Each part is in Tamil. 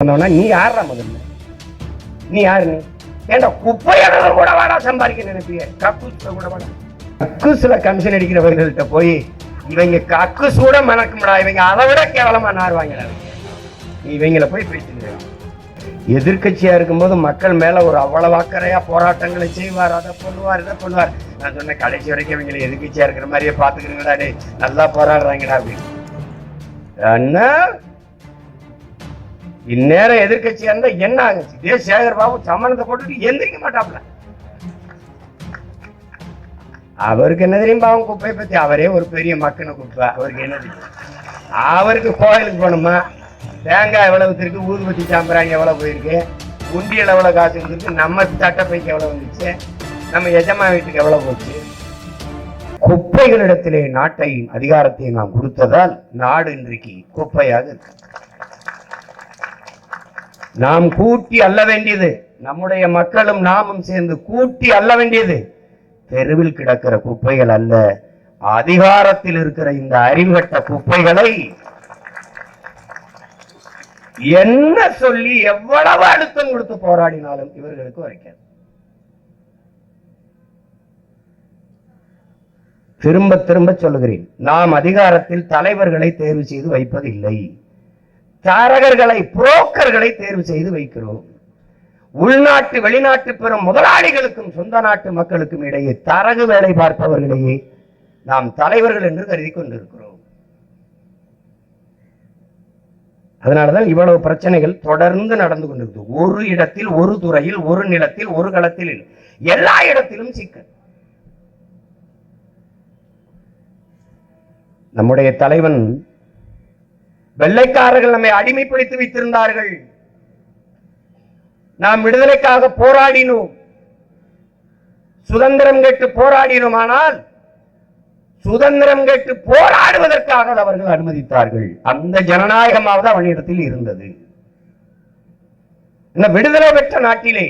சொன்னோன்னா நீ யாரா முதல்ல? நீ யாரு நீ? ஏண்டா குப்பையாளர் கூட வாடா சம்பாதிக்க நினைப்பிய? கக்கூஸ்ல கூட வாடா. கக்கூஸ்ல கமிஷன் அடிக்கிறவர்கள்ட்ட போய் இவங்க கக்கூஸ் கூட மணக்கும்டா இவங்க அதை விட கேவலமா நாருவாங்க நீ இவங்கள போய் பேசுங்க எதிர்கட்சியா இருக்கும்போது மக்கள் மேல ஒரு அவ்வளவு அக்கறையா போராட்டங்களை செய்வார் அதை பண்ணுவார் இதை பண்ணுவார். நான் சொன்னேன் கடைசி வரைக்கும் இவங்களை எதிர்கட்சியா இருக்கிற மாதிரியே பாத்துக்கிறீங்களா நல்லா போராடுறாங்கடா அப்படின்னு. அண்ணா இந்நேரம் எதிர்கட்சியா இருந்தா என்ன ஆகுச்சு? இதே சேகர் பாபு சம்மனத்தை போட்டுட்டு எந்திரிக்க மாட்டாப்ல. அவருக்கு என்ன தெரியும்? பாவம் குப்பையை பத்தி அவரே ஒரு பெரிய மக்கனை குப்பை. அவருக்கு என்ன தெரியும்? அவருக்கு கோயிலுக்கு போகணுமா? தேங்காய் எவ்வளவு இருக்கு? ஊதுபத்தி சாம்பிராணி எவ்வளவு போயிருக்கு? உண்டியல் எவ்வளவு காசு இருந்துருக்கு? நம்ம தட்டப்பைக்கு எவ்வளவு வந்துச்சு? நம்ம எஜமா வீட்டுக்கு எவ்வளவு போச்சு? குப்பைகளிடத்திலே நாட்டை அதிகாரத்தை நாம் கொடுத்ததால் நாடு இன்றைக்கு குப்பையாக இருக்கு நாம் கூட்டி அல்ல வேண்டியது. நம்முடைய மக்களும் நாமும் சேர்ந்து கூட்டி அல்ல வேண்டியது. தெருவில் கிடக்கிற குப்பைகள் அல்ல. அதிகாரத்தில் இருக்கிற இந்த அறிவுகட்ட குப்பைகளை என்ன சொல்லி எவ்வளவு அழுத்தம் கொடுத்து போராடினாலும் இவர்களுக்கு வரைக்காது திரும்ப திரும்ப சொல்லுகிறேன். நாம் அதிகாரத்தில் தலைவர்களை தேர்வு செய்து வைப்பதில்லை. தரகர்களை புரோக்கர்களை தேர்வு செய்து வைக்கிறோம். உள்நாட்டு வெளிநாட்டு பெறும் முதலாளிகளுக்கும் சொந்த நாட்டு மக்களுக்கும் இடையே தரகு வேலை பார்ப்பவர்களையே நாம் தலைவர்கள் என்று கருதி கொண்டிருக்கிறோம். அதனாலதான் இவ்வளவு பிரச்சனைகள் தொடர்ந்து நடந்து கொண்டிருக்கு ஒரு இடத்தில் ஒரு துறையில் ஒரு நிலத்தில் ஒரு களத்தில் எல்லா இடத்திலும் சிக்கல். நம்முடைய தலைவன் வெள்ளைக்காரர்கள் நம்மை அடிமைப்படுத்தி வைத்திருந்தார்கள். நாம் விடுதலைக்காக போராடினோம். சுதந்திரம் கேட்டு போராடினோம். ஆனால் சுதந்திரம் கேட்டு போராடுவதற்காக அவர்கள் அனுமதித்தார்கள். அந்த ஜனநாயகமாவது அவனிடத்தில் இருந்தது. இந்த விடுதலை பெற்ற நாட்டிலே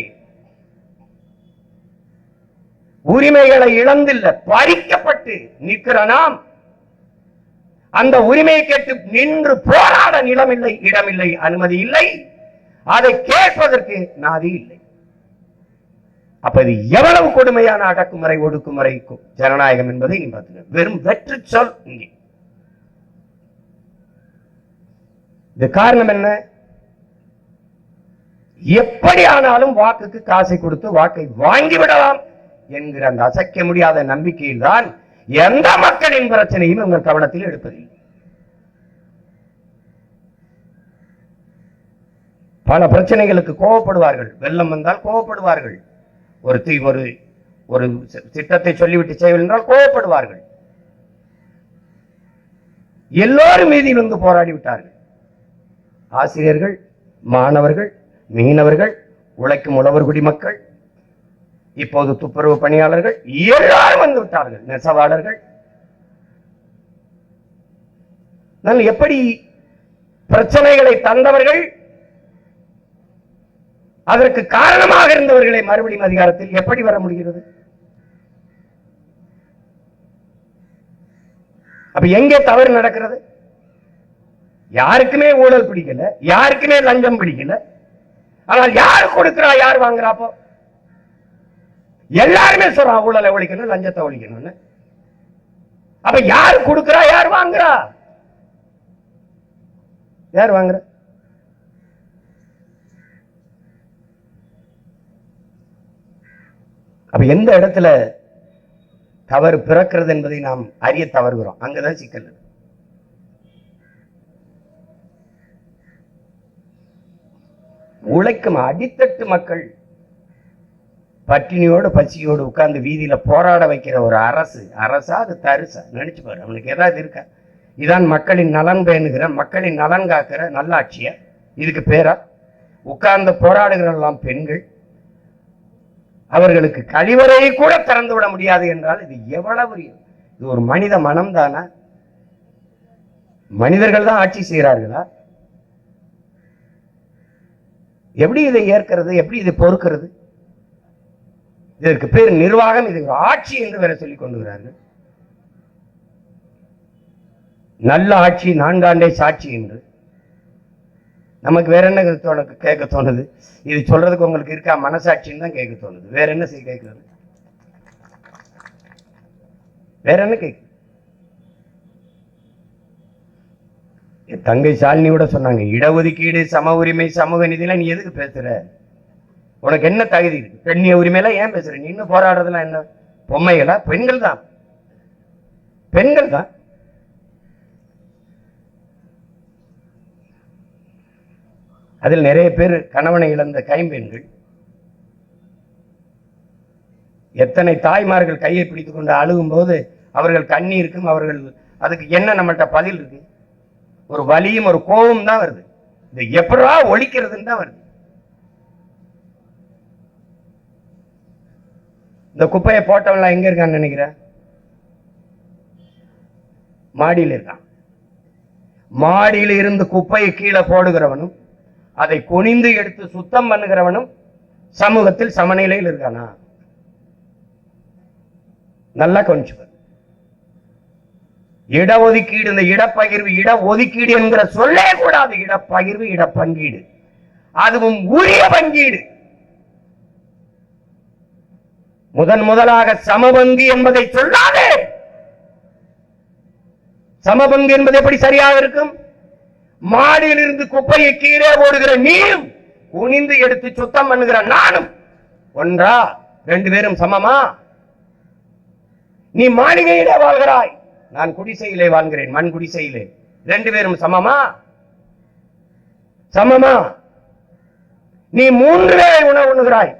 உரிமைகளை இழந்தில்ல பறிக்கப்பட்டு நிற்கிற நாம் அந்த உரிமையை கேட்டு நின்று போராட நிலமில்லை இடமில்லை அனுமதி இல்லை. அதை கேட்பதற்கு நாதி இல்லை. அப்ப இது எவ்வளவு கொடுமையான அடக்குமுறை ஒடுக்குமுறை ஜனநாயகம் என்பதை வெறும் வெற்று சொல் இங்கே. இது காரணம் என்ன? எப்படி ஆனாலும் வாக்குக்கு காசை கொடுத்து வாக்கை வாங்கி விடலாம் என்கிற அந்த அசைக்க முடியாத நம்பிக்கையில் தான் எந்த மக்களின் பிரச்சனையும் உங்கள் கவனத்தில் எடுப்பதில்லை. பல பிரச்சனைகளுக்கு கோவப்படுவார்கள். வெள்ளம் வந்தால் கோவப்படுவார்கள். ஒரு தீ ஒரு ஒரு திட்டத்தை சொல்லிவிட்டு செய்யவில்லை என்றால் கோவப்படுவார்கள். எல்லோரும் மீதியில் வந்து போராடி விட்டார்கள். ஆசிரியர்கள் மாணவர்கள் மீனவர்கள் உழைக்கும் உழவர் குடிமக்கள் இப்போது துப்புரவு பணியாளர்கள் எல்லாரும் வந்து விட்டார்கள். நெசவாளர்கள். எப்படி பிரச்சனைகளை தந்தவர்கள் அதற்கு காரணமாக இருந்தவர்களை மறுபடியும் அதிகாரத்தில் எப்படி வர முடிகிறது? அப்ப எங்கே தவறு நடக்கிறது? யாருக்குமே ஊழல் பிடிக்கல. யாருக்குமே லஞ்சம் பிடிக்கல. ஆனால் யார் கொடுக்கிறா யார் வாங்குறாப்போ எல்லாருமே சொல்றான் ஊழலை ஒழிக்கணும் லஞ்சத்தை ஒழிக்கணும்னு. அப்ப யார் கொடுக்குறா யார் வாங்குறா? யார் வாங்குற? அப்ப எந்த இடத்துல தவறு பிறக்கிறது என்பதை நாம் அறிய தவறுகிறோம்? அங்கதான் சிக்கல். உழைக்கும் அடித்தட்டு மக்கள் பட்டினியோடு பசியோடு உட்காந்து வீதியில் போராட வைக்கிற ஒரு அரசு அரசா அது தரிசா? நினச்சி பாரு அவனுக்கு ஏதாவது இருக்கா? இதான் மக்களின் நலன் பேணுகிற மக்களின் நலன் காக்கிற நல்லாட்சியை? இதுக்கு பேரா? உட்கார்ந்து போராடுகிறெல்லாம் பெண்கள். அவர்களுக்கு கழிவறையை கூட திறந்து விட முடியாது என்றால் இது எவ்வளவு இது ஒரு மனித மனம் தானா? மனிதர்கள் தான் ஆட்சி செய்கிறார்களா? எப்படி இதை ஏற்கிறது? எப்படி இதை பொறுக்கிறது? இதற்கு பேர் நிர்வாகம் இது ஆட்சி என்று வேற சொல்லிக் கொண்டுகிறார்கள் நல்ல ஆட்சி நான்காண்டே சாட்சி என்று. நமக்கு வேற என்ன தோண கேட்க தோணுது? இது சொல்றதுக்கு உங்களுக்கு இருக்கா மனசாட்சின்னு தான் கேட்க தோணுது. வேற என்ன செய்ய கேட்கறது? வேற என்ன கேட்க? தங்கை சாலினி கூட சொன்னாங்க இடஒதுக்கீடு சம உரிமை சமூக நீதிலாம் நீ எதுக்கு பேசுற? உனக்கு என்ன தகுதி இருக்கு? பெண்ணிய உரிமையெல்லாம் ஏன் பேசுற? நீ இன்னும் போராடுறதுலாம் என்ன? பொம்மைகளா? பெண்கள் தான் பெண்கள் தான் அதில் நிறைய பேர் கணவனை இழந்த கைம்பெண்கள். எத்தனை தாய்மார்கள் கையை பிடித்துக் கொண்டு அழுகும் போது அவர்கள் கண்ணீருக்கும் அவர்கள் அதுக்கு என்ன நம்மள்கிட்ட பதில் இருக்கு? ஒரு வலியும் ஒரு கோபம் தான் வருது. இது எப்படா ஒழிக்கிறதுன்னு தான் வருது. இந்த குப்பையை போட்டவன்லாம் எங்க இருக்கான்னு நினைக்கிற? மாடியில் இருக்கான். மாடியில் இருந்து குப்பையை கீழே போடுகிறவனும் அதை குனிந்து எடுத்து சுத்தம் பண்ணுகிறவனும் சமூகத்தில் சமநிலையில் இருக்கானா? நல்லா கவனிச்சு இடஒதுக்கீடு இந்த இடப்பகிர்வு இடஒதுக்கீடு என்கிற சொல்லே கூடாது. இடப்பகிர்வு இடப்பங்கீடு. அதுவும் உரிய பங்கீடு. முதன் முதலாக சமபங்கு என்பதை சொல்லாதே. சமபங்கு என்பது எப்படி சரியாக இருக்கும்? மாடியில் இருந்து குப்பையை கீழே ஓடுகிற நீயும் குனிந்து எடுத்து சுத்தம் பண்ணுகிற நானும் ஒன்றா ரெண்டு பேரும் சமமா? நீ மாளிகையிலே வாழ்கிறாய். நான் குடிசையிலே வாழ்கிறேன் மண் குடிசையிலே. ரெண்டு பேரும் சமமா? சமமா. நீ மூன்று வேளை உணவு உண்ணுகிறாய்.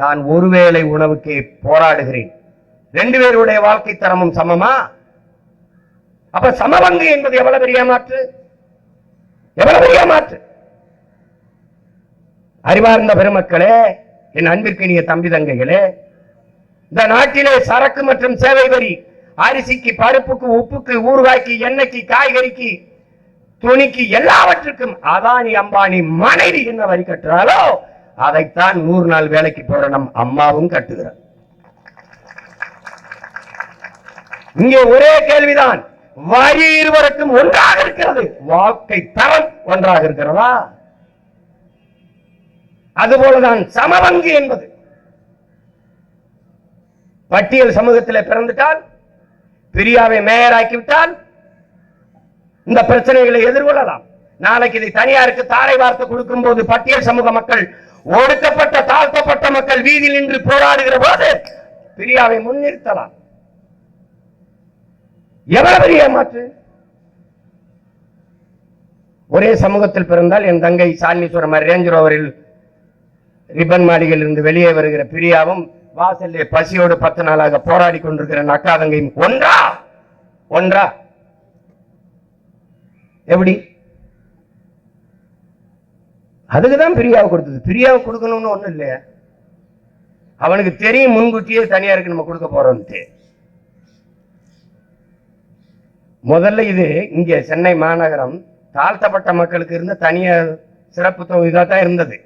நான் ஒருவேளை உணவுக்கு போராடுகிறேன். ரெண்டு பேருடைய வாழ்க்கை தரமும் சமமா? அப்ப சமபங்கு என்பது எவ்வளவு பெரிய மாற்று? எவ்வளவு பெரிய மாற்று? அறிவார்ந்த பெருமக்களே என் அன்பிற்கினிய தம்பி தங்கைகளே இந்த நாட்டிலே சரக்கு மற்றும் சேவை வரி அரிசிக்கு பருப்புக்கு உப்புக்கு ஊறுகாய்க்கு எண்ணெய்க்கு காய்கறிக்கு துணிக்கு எல்லாவற்றுக்கும் அதானி அம்பானி மனைவி என்ன வரி கட்டுறாலோ அதைத்தான் நூறு நாள் வேலைக்கு போற நம் அம்மாவும் கட்டுகிறார். இங்கே ஒரே கேள்விதான் வரி இருவருக்கும் ஒன்றாக இருக்கிறது. வாழ்க்கை தரம் ஒன்றாக இருக்கிறதா? அதுபோலதான் சமபங்கு என்பது. பட்டியல் சமூகத்தில் பிறந்துட்டால் பிரியாவை மேயராக்கிவிட்டால் இந்த பிரச்சனைகளை எதிர்கொள்ளலாம். நாளைக்கு இதை தனியாருக்கு தாரை வார்த்தை கொடுக்கும் போது பட்டியல் சமூக மக்கள் ஒடுக்கப்பட்ட தாழ்த்தப்பட்ட மக்கள் வீதியில் நின்று போராடுகிற போது பிரியாவை முன்னிறுத்தலாம். எவ்வளவு பெரிய ஏமாற்று? ஒரே சமூகத்தில் பிறந்தால் என் தங்கை சாலினீஸ்வரம் ரேஞ்ச் ரோவரில் ரிப்பன் மாளிகையில் இருந்து வெளியே வருகிற பிரியாவும் வாசல்லே பசியோடு பத்து நாளாக போராடி கொண்டிருக்கிற நக்கா தங்கையும் ஒன்றா? ஒன்றா? எப்படி? அதுக்குதான் பிரியாவை கொடுத்தது. பிரியாவை கொடுக்கணும்னு ஒண்ணும் இல்லையா. அவனுக்கு தெரியும் முன்கூட்டியே தனியாருக்கு நம்ம கொடுக்க போறோம்ட்டு. முதல்ல இது இங்க சென்னை மாநகரம் தாழ்த்தப்பட்ட மக்களுக்கு இருந்த தனியார் சிறப்பு தொகுதியாக தான் இருந்தது.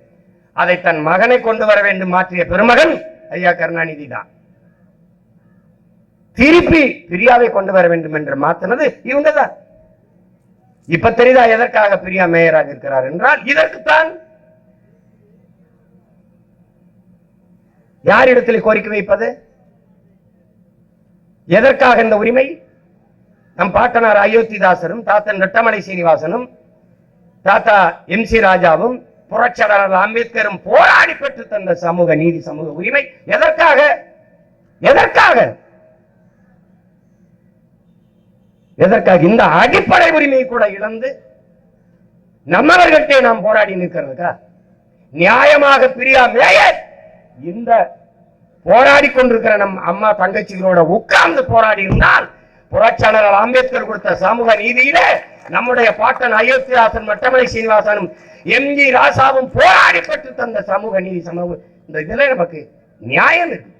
அதை தன் மகனை கொண்டு வர வேண்டும் மாற்றிய பெருமகன் ஐயா கருணாநிதி தான். திருப்பி பிரியாவை கொண்டு வர வேண்டும் என்று மாற்றினது இவங்க தான். இப்ப தெரியுதா எதற்காக பிரியா மேயராக இருக்கிறார் என்றால் இதற்குத்தான் யாரிடத்தில் கோரிக்கை வைப்பது? எதற்காக இந்த உரிமை? நம் பாட்டனார் அயோத்திதாசரும் தாத்தன் ரெட்டமலை சீனிவாசனும் தாத்தா எம் சி ராஜாவும் புரட்சியாளர் அம்பேத்கரும் போராடி பெற்று தந்த சமூக நீதி சமூக உரிமை எதற்காக? எதற்காக? எதற்காக இந்த அடிப்படை உரிமையை கூட இழந்து நம்மவர்கள்ட்டே நாம் போராடி நிற்கிறதுக்கா? நியாயமாக பிரியா மேயர் இந்த போராடி கொண்டிருக்கிற நம் அம்மா தங்கச்சிகளோட உட்கார்ந்து போராடி இருந்தால் புரட்சியாளர் அம்பேத்கர் கொடுத்த சமூக நீதியிலே நம்முடைய பாட்டன் அயோத்தியாசன் மட்டமலை சீனிவாசனும் எம் ஜி ராசாவும் போராடி பெற்று தந்த சமூக நீதி சமூக இந்த இதுல நமக்கு நியாயம் இருக்கு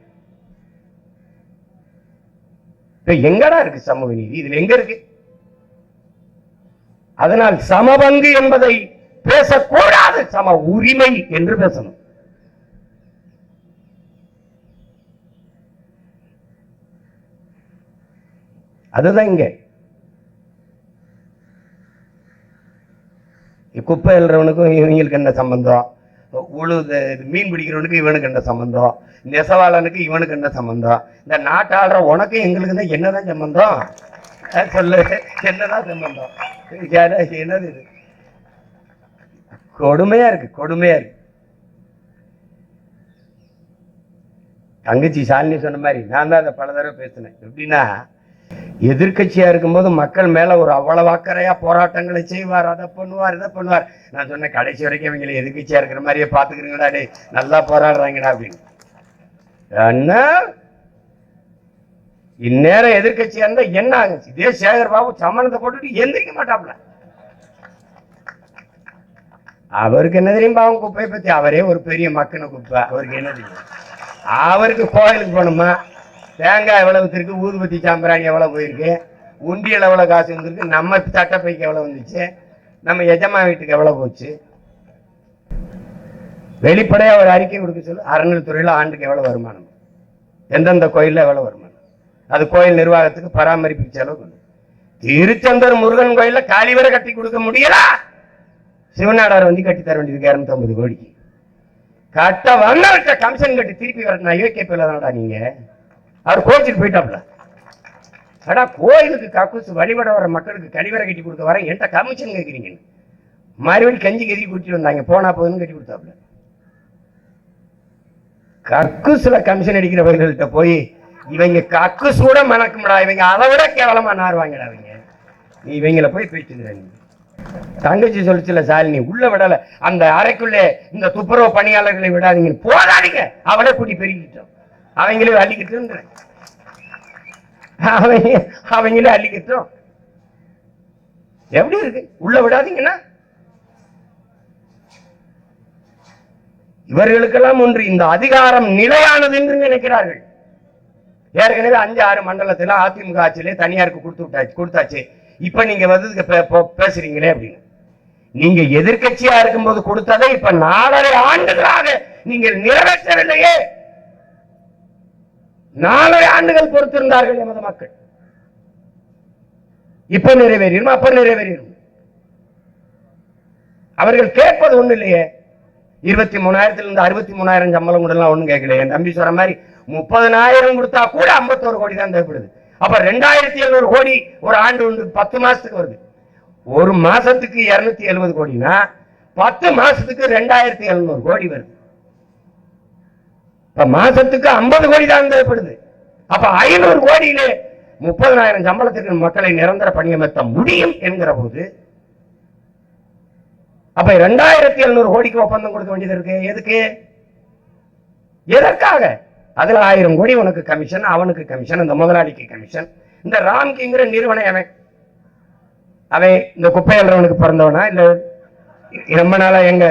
இப்ப எங்கடா இருக்கு சமூக நீதி இதுல எங்க இருக்கு? அதனால் சமபங்கு என்பதை பேசக்கூடாது. சம உரிமை என்று பேசணும். அதுதான் இங்க. குப்பை எழுறவனுக்கும் இவங்களுக்கு என்ன சம்பந்தம்? உழுது மீன் பிடிக்கிறவனுக்கு இவனுக்கு என்ன சம்பந்தம்? நெசவாளனுக்கு இவனுக்கு என்ன சம்பந்தம்? இந்த நாட்டாளுற உனக்கு எங்களுக்கு தான் என்னதான் சம்பந்தம்? சொல்லு என்னதான் சம்பந்தம்? என்னது இது? கொடுமையா இருக்கு கொடுமையா இருக்கு. தங்கச்சி சாலினி சொன்ன மாதிரி நான் தான் அதை பல தடவை பேசினேன். எப்படின்னா எதிர்க்கட்சியா இருக்கும்போது மக்கள் மேல ஒரு அவ்வளவு அக்கறையா போராட்டங்களை செய்வார் அதை பண்ணுவார் இதை பண்ணுவார். நான் சொன்னேன் கடைசி வரைக்கும் இவங்களை எதிர்கட்சியா இருக்கிற மாதிரியே பாத்துக்கிறீங்கடா டே நல்லா போராடுறாங்கடா அப்படின்னு. என்ன? இந்நேரம் எதிர்க்கட்சியா இருந்தா என்ன ஆகுச்சு? இதே சேகர் பாபு சமணத்தை போட்டுட்டு எந்திரிக்க மாட்டாப்ல அவருக்கு என்ன தெரியும் பாவம் குப்பையை பத்தி? அவரே ஒரு பெரிய மக்கின குப்பை. அவருக்கு என்ன தெரியும்? அவருக்கு கோயிலுக்கு போகணுமா? தேங்காய் எவ்வளவு இருக்கு? ஊதுபத்தி சாம்பிராணி எவ்வளோ போயிருக்கு? உண்டியல் எவ்வளோ காசு வந்துருக்கு? நம்ம சட்டப்பைக்கு எவ்வளோ வந்துச்சு? நம்ம எஜமா வீட்டுக்கு எவ்வளோ போச்சு? வெளிப்படையாக ஒரு அறிக்கை கொடுக்க சொல்லு. அறநிலைத்துறையில் ஆண்டுக்கு எவ்வளோ வருமானம்? எந்தெந்த கோயில்ல எவ்வளோ வருமானம்? அது கோயில் நிர்வாகத்துக்கு பராமரிப்பு செலவு கொண்டு. திருச்செந்தூர் முருகன் கோயில்ல காலிவரை கட்டி கொடுக்க முடியலா? சிவநாடார் வந்து கட்டி தர வேண்டியது இரநூத்தம்பது கோடிக்கு. கட்ட வந்த கமிஷன் கட்டி திருப்பி வரணும் யோகே தானடா நீங்கள் அவர் கோச்சிட்டு போயிட்டாப்ல அடா கோயிலுக்கு கக்கூசு வழிபட வர மக்களுக்கு கழிவறை கட்டி கொடுக்க வர என்கிட்ட கமிஷன் கேட்குறீங்க மறுபடியும் கஞ்சி கறி குடிச்சிட்டு வந்தாங்க. போனா போதுன்னு கட்டி கொடுத்தாப்ல கக்குசுல கமிஷன் அடிக்கிறவர்கள்ட்ட போய் இவங்க கக்குசு கூட மணக்கும்டா. இவங்க அதை விட கேவலமா நார்வாங்கடா இவங்க. நீ இவங்கள போய் பேச்சுக்கிற தங்கச்சி சொல்லிச்சுல சாலினி உள்ள விடல. அந்த அறைக்குள்ளே இந்த துப்புரவு பணியாளர்களை விடாதீங்க போதாதீங்க அவளை கூட்டி பெருகிட்டோம் அவங்களே அள்ளிக்கிட்டு அவங்க அவங்களே அள்ளிக்கிட்டோம். எப்படி இருக்கு? உள்ள விடாதீங்கன்னா. இவர்களுக்கெல்லாம் ஒன்று இந்த அதிகாரம் நிலையானது என்று நினைக்கிறார்கள். ஏற்கனவே அஞ்சு ஆறு மண்டலத்தில் அதிமுக ஆட்சியிலே தனியாருக்கு கொடுத்து விட்டாச்சு கொடுத்தாச்சு. இப்ப நீங்க வந்து பேசுறீங்களே அப்படின்னு. நீங்க எதிர்க்கட்சியா இருக்கும்போது கொடுத்ததை இப்ப நாலரை ஆண்டுகளாக நீங்கள் நிறைவேற்றவில்லையே. நாலரை ஆண்டுகள் பொறுத்திருந்தார்கள் எமது மக்கள். இப்ப நிறைவேறிடும் அப்ப நிறைவேறிடும் அவர்கள் கேட்பது ஒண்ணு இல்லையே. இருபத்தி மூணாயிரத்துல இருந்து அறுபத்தி மூணாயிரம் சம்பளம் கூடலாம் ஒண்ணும் கேட்கல என் தம்பி சொல்ற மாதிரி முப்பதனாயிரம் கொடுத்தா கூட ஐம்பத்தோரு கோடி தான் தேவைப்படுது. அப்ப ரெண்டாயிரத்தி எழுநூறு கோடி ஒரு ஆண்டு உண்டு பத்து மாசத்துக்கு வருது. ஒரு மாசத்துக்கு இருநூத்தி எழுபது கோடினா பத்து மாசத்துக்கு ரெண்டாயிரத்தி எழுநூறு கோடி வருது. இப்ப மாசத்துக்கு ஐம்பது கோடி தான் தேவைப்படுது. அப்ப ஐநூறு கோடியிலே முப்பதனாயிரம் சம்பளத்துக்கு மக்களை நிரந்தர பணியமர்த்த முடியும் என்கிற போது அப்ப ரெண்டாயிரத்தி எழுநூறு கோடிக்கு ஒப்பந்தம் கொடுக்க வேண்டியது இருக்கு. எதுக்கு? எதற்காக? அதுல ஆயிரம் கோடி உனக்கு கமிஷன் அவனுக்கு கமிஷன் இந்த முதலாளிக்கு கமிஷன் இந்த ராம்கிங்கிற நிறுவனம் அவன் அவன் இந்த குப்பை அல்றவனுக்கு பிறந்தவனா? இல்ல ரொம்ப நாளா எங்க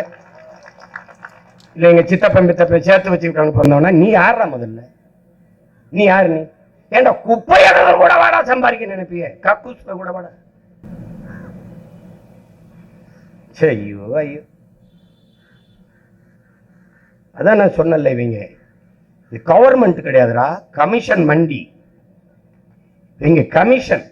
இல்லை எங்கள் சித்தப்பன் பித்தப்ப சேர்த்து வச்சுக்கிட்டவனுக்கு பிறந்தவனா நீ யாரா முதல்ல? நீ யாரு நீ? ஏண்டா குப்பை கூட வாடா சம்பாதிக்க நினைப்பிய? கக்கூஸ் கூட வாடா. ஐயோ ஐயோ. அதான் நான் சொன்னல இவங்க. இது கவர்மெண்ட் கிடையாதுடா கமிஷன் மண்டி. இவங்க கமிஷன்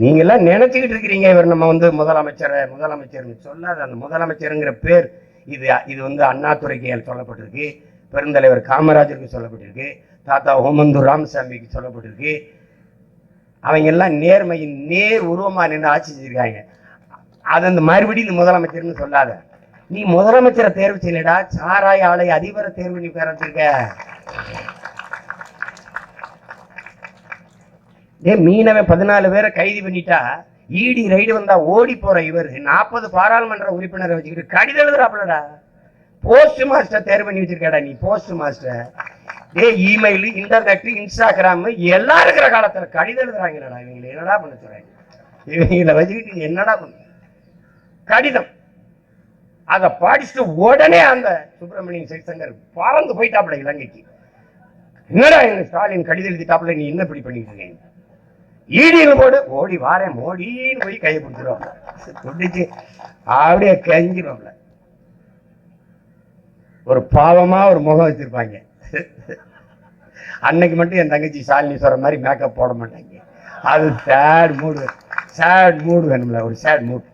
நீங்க எல்லாம் நினைச்சுக்கிட்டு இருக்கிறீங்க இவர் நம்ம வந்து முதலமைச்சர் முதலமைச்சர்னு சொல்லாத அந்த முதலமைச்சருங்கிற பேர். இது இது வந்து அண்ணாதுரைக்கு சொல்லப்பட்டிருக்கு பெருந்தலைவர் காமராஜருக்கு சொல்லப்பட்டிருக்கு தாத்தா ஓமந்தூர் ராமசாமிக்கு சொல்லப்பட்டிருக்கு. அவங்க எல்லாம் நேர்மையின் நேர் உருவமா நின்று ஆட்சி செஞ்சிருக்காங்க. அது அந்த மறுபடியும் இந்த முதலமைச்சர்னு சொல்லாத. நீ முதலமைச்சரை தேர்வு செய்யலடா சாராய ஆலை அதிபரை தேர்வு நீ உட்கார வச்சிருக்க. ஏ மீனவன் பதினாலு பேரை கைது பண்ணிட்டா ஈடி ரைடு வந்தா ஓடி போற இவர். நாற்பது பாராளுமன்ற உறுப்பினரை வச்சுக்கிட்டு கடிதம் எழுதுறாப்லடா போஸ்ட் மாஸ்டர் தேர்வு பண்ணி வச்சிருக்கடா நீ போஸ்ட் மாஸ்டர் ஏ இமெயில் இன்டர்நெட் இன்ஸ்டாகிராம் எல்லாம் இருக்கிற காலத்துல கடிதம் எழுதுறாங்கடா இவங்களை. என்னடா பண்ண சொல்றாங்க? இவங்களை வச்சுக்கிட்டு என்னடா பண்ண? கடிதம். அதை படிச்சுட்டு உடனே அந்த சுப்பிரமணியன் சிவசங்கர் பறந்து போயிட்டாப்ல இலங்கைக்கு. என்னடா எங்க ஸ்டாலின் கடிதம் எழுதிட்டாப்ல நீ என்ன இப்படி பண்ணிட்டு இருக்கீங்க? ஈடியில் போடு ஓடி வாரேன் மோடின்னு போய் கையை பிடிச்சிருவாங்க. பிடிச்சி அப்படியே கெஞ்சிருவாப்ல ஒரு பாவமா ஒரு முகம் வச்சிருப்பாங்க. அன்னைக்கு மட்டும் என் தங்கச்சி சாலினி சொல்ற மாதிரி மேக்கப் போட மாட்டாங்க. அது சேட் மூடு சேட் மூடு வேணும்ல ஒரு சேட் மூட்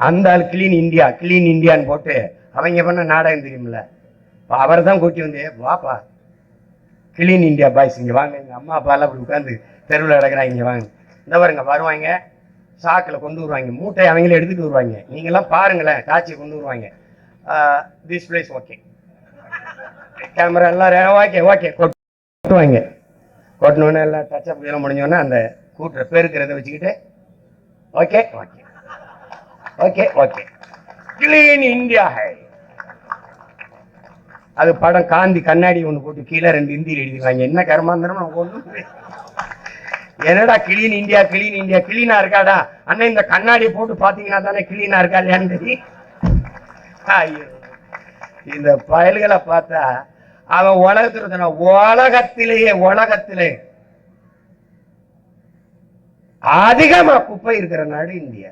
அந்த ஆள் கிளீன் இந்தியா கிளீன் இந்தியான்னு போட்டு அவங்க பண்ண நாடகம் தெரியுமில்ல அவர் தான் கூட்டி வந்தே வாப்பா கிளீன் இந்தியா பாய்ஸ் இங்கே வாங்க. எங்கள் அம்மா அப்பாலாம் அப்படி உட்காந்து தெருவில் கிடக்கிறாங்க. இங்கே வாங்க. இந்த பாருங்க வருவாங்க. சாக்கில் கொண்டு வருவாங்க. மூட்டை அவங்களே எடுத்துகிட்டு வருவாங்க. நீங்களாம் பாருங்களேன் காட்சி கொண்டு வருவாங்க. திஸ் பிளேஸ் ஓகே கேமரா எல்லாம் ஓகே ஓகே கொட்டுவாங்க. கொட்டினோடனே எல்லாம் டச்சப் இதெல்லாம் முடிஞ்சோடனே அந்த கூட்டுற பெருக்கிறத வச்சுக்கிட்டு okay okay okay okay clean India high அது படம் காந்தி கண்ணாடி ஒன்று போட்டு கீழே ரெண்டு இந்தியில் எழுதிவாங்க என்ன கர்மாந்திரம் நமக்கு என்னடா கிளீன் இந்தியா கிளீன் இந்தியா கிளீனா இருக்காடா? அண்ணன் இந்த கண்ணாடி போட்டு பாத்தீங்கன்னா தானே கிளீனா இருக்கா இல்லையான்னு தெரியும் இந்த பயல்களை பார்த்தா அவன் உலகத்துல உலகத்திலேயே உலகத்திலே அதிகமா குப்பை இருக்கிற நாடு இந்தியா.